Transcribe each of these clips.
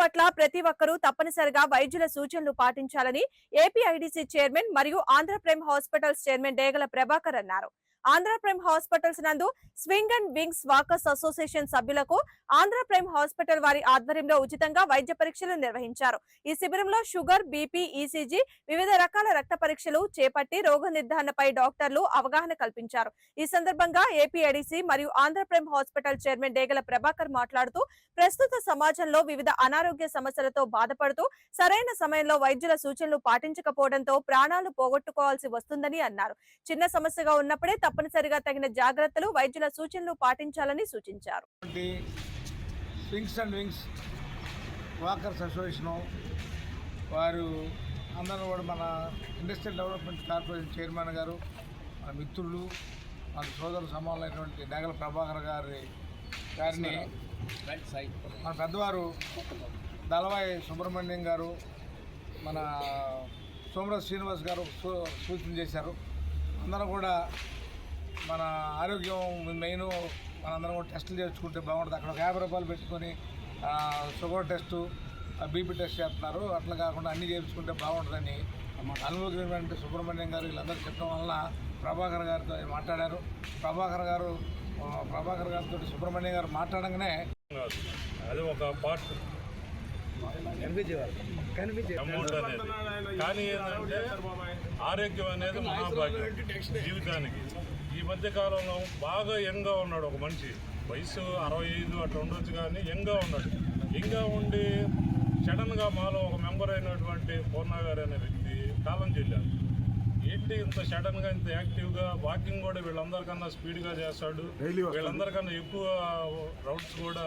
పట్ల ప్రతి ఒక్కరూ తప్పనిసరిగా వైద్యుల సూచనలు పాటించాలని ఏపీఐడిసి చైర్మన్ మరియు Andhra prime hospitals chairman Degala Prabhakar అన్నారు. ఆంధ్ర ప్రైమ్ హాస్పిటల్స్ నందు swing and wings walkers association సభ్యులకు ఆంధ్ర ప్రైమ్ హాస్పిటల్ వారి ఆధ్వర్యంలో ఉచితంగా వైద్య పరీక్షలు నిర్వహించారు. ఈ శిబిరంలో షుగర్ బీపీ ఈసీజీ వివిధ రకాల రక్త పరీక్షలు చేపట్టి రోగ నిర్ధారణపై డాక్టర్లు అవగాహన కల్పించారు. ఈ సందర్భంగా ఏపీఐడిసి మరియు Andhra prime hospital chairman Degala Prabhakar మాట్లాడుతూ ప్రస్తుత సమాజంలో వివిధ అనారోగ్య సమస్యలతో బాధపడుతూ సరైన సమయంలో వైద్యుల సూచనలు పాటించకపోవడంతో ప్రాణాలు పోగొట్టుకోవాల్సి వస్తుందని అన్నారు. చిన్న సమస్యగా ఉన్నప్పుడే తప్పనిసరిగా తగిన జాగ్రత్తలు వైద్యుల సూచనలు పాటించాలని సూచించారు. వంటి swings and wings walkers association వారు అందరూ కూడా మన ఇండస్ట్రియల్ డెవలప్మెంట్ కార్పొరేషన్ చైర్మన్ గారు మన మిత్రులు మన సోదరు సమానమైనటువంటి నగల ప్రభాకర్ గారి గారిని మన పెద్దవారు దళవాయి సుబ్రహ్మణ్యం గారు మన సోమరాజ్ శ్రీనివాస్ గారు సూ- సూచన చేశారు. అందరం కూడా మన ఆరోగ్యం మెయిన్ మనందరం కూడా టెస్టులు చేసుకుంటే బాగుంటుంది. అక్కడ ఒక యాభై రూపాయలు పెట్టుకొని ఆ, షుగర్ టెస్టు బీపీ టెస్ట్ చేస్తున్నారు. అట్లా కాకుండా అన్నీ చేయించుకుంటే బాగుంటుందని అనుభవమైనటువంటి సుబ్రహ్మణ్యం గారు వీళ్ళందరూ చెప్పడం వలన ప్రభాకర్ గారితో మాట్లాడారు. ప్రభాకర్ గారు ప్రభాకర్ గారితో సుబ్రహ్మణ్యం గారు మాట్లాడంగానే. అది ఒక పార్ట్. కానీ ఏంటంటే ఆరోగ్యం అనేది మహాభాగ్యం జీవితానికి. ఈ మధ్య కాలంలో బాగా యంగ్గా ఉన్నాడు ఒక మనిషి. వయసు అరవై ఐదు అట్లా ఉండొచ్చు కానీ యంగ్గా ఉన్నాడు. యంగ్గా ఉండి సడన్గా మాలో ఒక మెంబర్ అయినటువంటి పూర్ణ గారు అనే వ్యక్తి కాలం చెల్లారు ఏంటి ఇంత సడన్గా ఇంత యాక్టివ్గా? వాకింగ్ కూడా వీళ్ళందరికన్నా స్పీడ్గా చేస్తాడు. వీళ్ళందరికన్నా ఎక్కువ రౌండ్స్ కూడా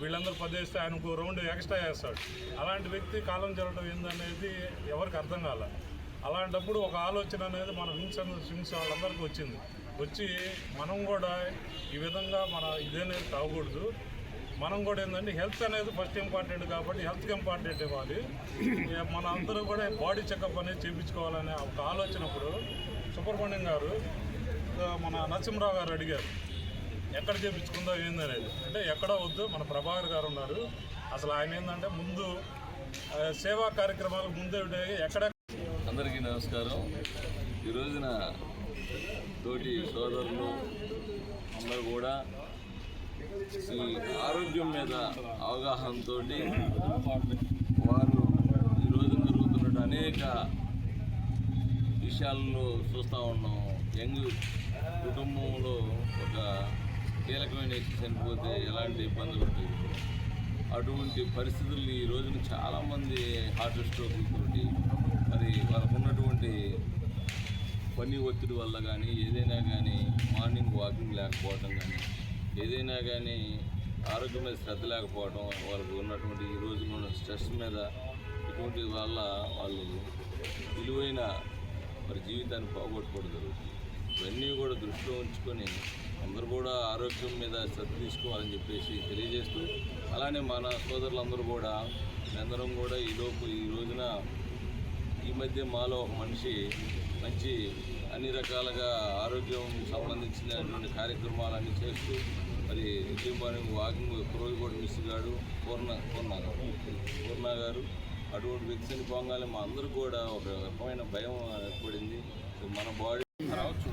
వీళ్ళందరూ పదేస్తే ఆయనకు రౌండ్ ఎక్స్ట్రా చేస్తాడు. అలాంటి వ్యక్తి కాలం చెల్లడం ఏందనేది ఎవరికి అర్థం కాల. అలాంటప్పుడు ఒక ఆలోచన అనేది మన వింగ్స్ అండ్ స్వింగ్స్ వాళ్ళందరికీ వచ్చింది. వచ్చి మనం కూడా ఈ విధంగా మన ఇదనేది తాగకూడదు. మనం కూడా ఏంటంటే హెల్త్ అనేది ఫస్ట్ ఇంపార్టెంట్ కాబట్టి హెల్త్కి ఇంపార్టెంట్ ఇవ్వాలి. ఇక మన అందరూ కూడా బాడీ చెకప్ అనేది చేయించుకోవాలనే ఒక ఆలోచనప్పుడు సుబ్రహ్మణ్యం గారు మన నరసింహరావు గారు అడిగారు ఎక్కడ చేయించుకుందో ఏందనేది అంటే ఎక్కడ వద్దు మన ప్రభాకర్ గారు ఉన్నారు. అసలు ఆయన ఏంటంటే ముందు సేవా కార్యక్రమాలకు ముందే ఎక్కడ అందరికీ నమస్కారం. ఈ రోజున తోటి సోదరులు అందరూ కూడా ఈ ఆరోగ్యం మీద అవగాహనతో వారు ఈ రోజున జరుగుతున్న అనేక విషయాలను చూస్తూ ఉన్నాం. యంగ్ కుటుంబంలో ఒక కీలకమైన వ్యక్తి చనిపోతే ఎలాంటి ఇబ్బందులు ఉంటాయి? అటువంటి పరిస్థితులు ఈ రోజున చాలామంది హార్ట్ స్ట్రోక్లతోటి మరి వాళ్ళకు ఉన్నటువంటి పని ఒత్తిడి వల్ల కానీ ఏదైనా కానీ మార్నింగ్ వాకింగ్ లేకపోవడం కానీ ఏదైనా కానీ ఆరోగ్యం మీద శ్రద్ధ లేకపోవడం వాళ్ళకు ఉన్నటువంటి ఈ రోజున ఉన్న స్ట్రెస్ మీద ఇటువంటి వల్ల వాళ్ళు విలువైన మరి జీవితాన్ని పోగొట్టుకోవడం జరుగుతుంది. ఇవన్నీ కూడా దృష్టిలో ఉంచుకొని అందరూ కూడా ఆరోగ్యం మీద శ్రద్ధ తీసుకోవాలని చెప్పేసి తెలియజేస్తూ అలానే మన సోదరులందరూ కూడా అందరం కూడా ఈలోపు ఈ రోజున ఈ మధ్య మాలో ఒక మనిషి మంచి అన్ని రకాలుగా ఆరోగ్యం సంబంధించినటువంటి కార్యక్రమాలన్నీ చేస్తూ మరి ఉద్యమాన్ని వాకింగ్ రోజు కూడా మిస్ గారు పూర్ణ పూర్ణ గారు. పూర్ణ గారు అటువంటి వ్యక్తిని పోగానే మా అందరూ కూడా ఒక రకమైన భయం ఏర్పడింది మన బాడీ రావచ్చు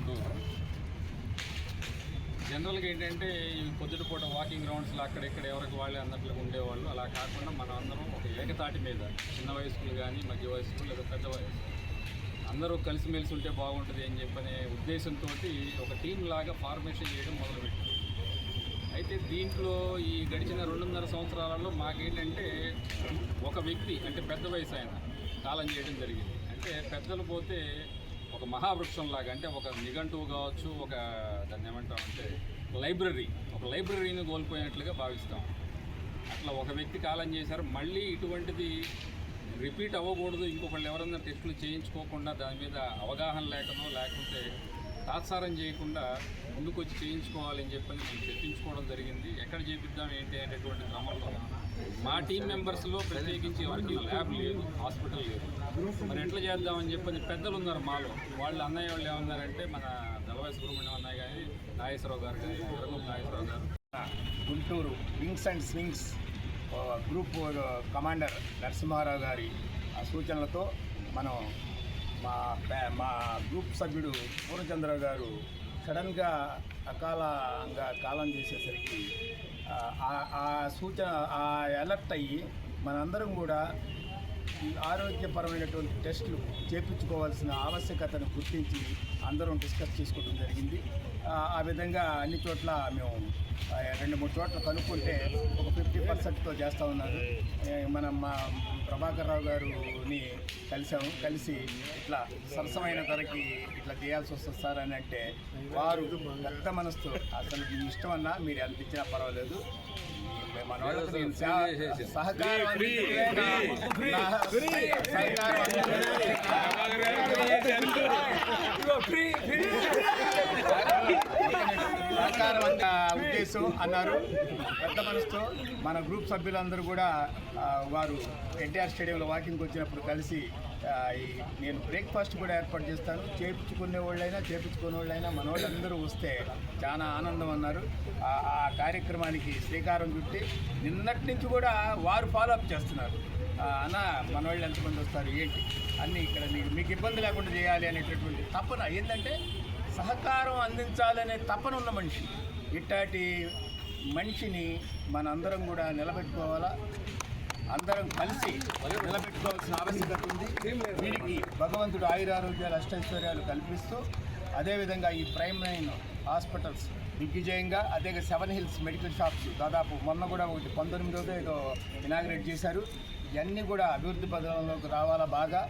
జనరల్గా ఏంటంటే ఈ పొద్దుటపూట వాకింగ్ గ్రౌండ్స్లో అక్కడ ఇక్కడ ఎవరికి వాళ్ళే అన్నట్లు ఉండేవాళ్ళు. అలా కాకుండా మనం అందరం ఒక ఏకతాటి మీద చిన్న వయస్కులు కానీ మధ్య వయస్కులు లేదా పెద్ద వయసు అందరూ కలిసిమెలిసి ఉంటే బాగుంటుంది అని చెప్పనే ఉద్దేశంతో ఒక టీం లాగా ఫార్మేషన్ చేయడం మొదలుపెట్టింది అయితే దీంట్లో ఈ గడిచిన రెండున్నర సంవత్సరాలలో మాకేంటంటే ఒక వ్యక్తి అంటే పెద్ద వయసు ఆయన కాలం చేయడం జరిగింది. అంటే పెద్దలు పోతే ఒక మహావృక్షం లాగా అంటే ఒక నిఘంటువు కావచ్చు ఒక దాన్ని ఏమంటామంటే లైబ్రరీ. ఒక లైబ్రరీని కోల్పోయినట్లుగా భావిస్తాం. అట్లా ఒక వ్యక్తి కాలం చేశారు. మళ్ళీ ఇటువంటిది రిపీట్ అవ్వకూడదు. ఇంకొకళ్ళు ఎవరైనా టెస్టులు చేయించుకోకుండా దాని మీద అవగాహన లేకనో లేకుంటే తాత్సారం చేయకుండా ముందుకు వచ్చి చేయించుకోవాలని చెప్పని మేము చర్చించుకోవడం జరిగింది. ఎక్కడ చేపిద్దాం ఏంటి అనేటువంటి క్రమంలో మా టీం మెంబర్స్లో ప్రత్యేకించి ఎవరికి ల్యాబ్ లేదు హాస్పిటల్ లేదు. మరి ఎట్లా చేద్దామని చెప్పని పెద్దలు ఉన్నారు మాలో. వాళ్ళు అన్నయ్య వాళ్ళు ఏమన్నారంటే మన దళవాయి సుబ్రహ్మణ్యం అన్నయ్య కానీ నాగేశ్వరరావు గారు కానీ Eragam Nageswararao garu. Guntur wings and swings group commander Narasimharao గారి ఆ సూచనలతో మనం మా మా గ్రూప్ సభ్యుడు పూర్ణచంద్ర గారు సడన్గా అకాలంగా కాలం చేసేసరికి ఆ, సూచన ఆ అలర్ట్ అయ్యి మనందరం కూడా ఆరోగ్యపరమైనటువంటి టెస్టులు చేపించుకోవాల్సిన ఆవశ్యకతను గుర్తించి అందరం డిస్కస్ చేసుకోవడం జరిగింది. ఆ, విధంగా అన్ని చోట్ల మేము రెండు మూడు చోట్ల కనుక్కుంటే ఒక ఫిఫ్టీ పర్సెంట్తో చేస్తూ ఉన్నారు. మనం మా ప్రభాకర్ రావు గారుని కలిసాము. కలిసి ఇట్లా సరసమైన ధరకి ఇట్లా చేయాల్సి వస్తుంది సార్ అని అంటే వారు పెద్ద మనసుతో అసలు మీ ఇష్టం అన్నా మీరు ఎంత ఇచ్చినా పర్వాలేదు. ఉద్దేశం అన్నారు. పెద్ద మనసుతో మన గ్రూప్ సభ్యులందరూ కూడా వారు ఎన్టీఆర్ స్టేడియంలో వాకింగ్కి వచ్చినప్పుడు కలిసి ఈ నేను బ్రేక్ఫాస్ట్ కూడా ఏర్పాటు చేస్తాను. చేపించుకునే వాళ్ళైనా చేపించుకునే వాళ్ళైనా మన వాళ్ళందరూ వస్తే చాలా ఆనందం అన్నారు. ఆ కార్యక్రమానికి శ్రీకారం చుట్టి నిన్నటి నుంచి కూడా వారు ఫాలో అప్ చేస్తున్నారు అన్న మన వాళ్ళు ఎంతమంది వస్తారు ఏంటి? అన్నీ ఇక్కడ మీకు మీకు ఇబ్బంది లేకుండా చేయాలి అనేటటువంటి తపన ఏంటంటే సహకారం అందించాలనే తపన ఉన్న మనిషి. ఇట్లాంటి మనిషిని మనందరం కూడా నిలబెట్టుకోవాలా? అందరం కలిసి నిలబెట్టుకోవాల్సిన ఆవశ్యకత ఉంది. వీరికి భగవంతుడు ఆయురారోగ్యాలు అష్టైశ్వర్యాలు కల్పిస్తూ అదేవిధంగా ఈ ప్రైమ్ లైన్ హాస్పిటల్స్ దిగ్విజయంగా అదే సెవెన్ హిల్స్ మెడికల్ షాప్స్ దాదాపు మొన్న కూడా ఒకటి పంతొమ్మిదోదో ఏదో ఇనాగ్రేట్ చేశారు. ఇవన్నీ కూడా అభివృద్ధి పథకంలోకి రావాలా బాగా?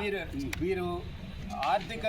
వీరు వీరు ఆర్థికంగా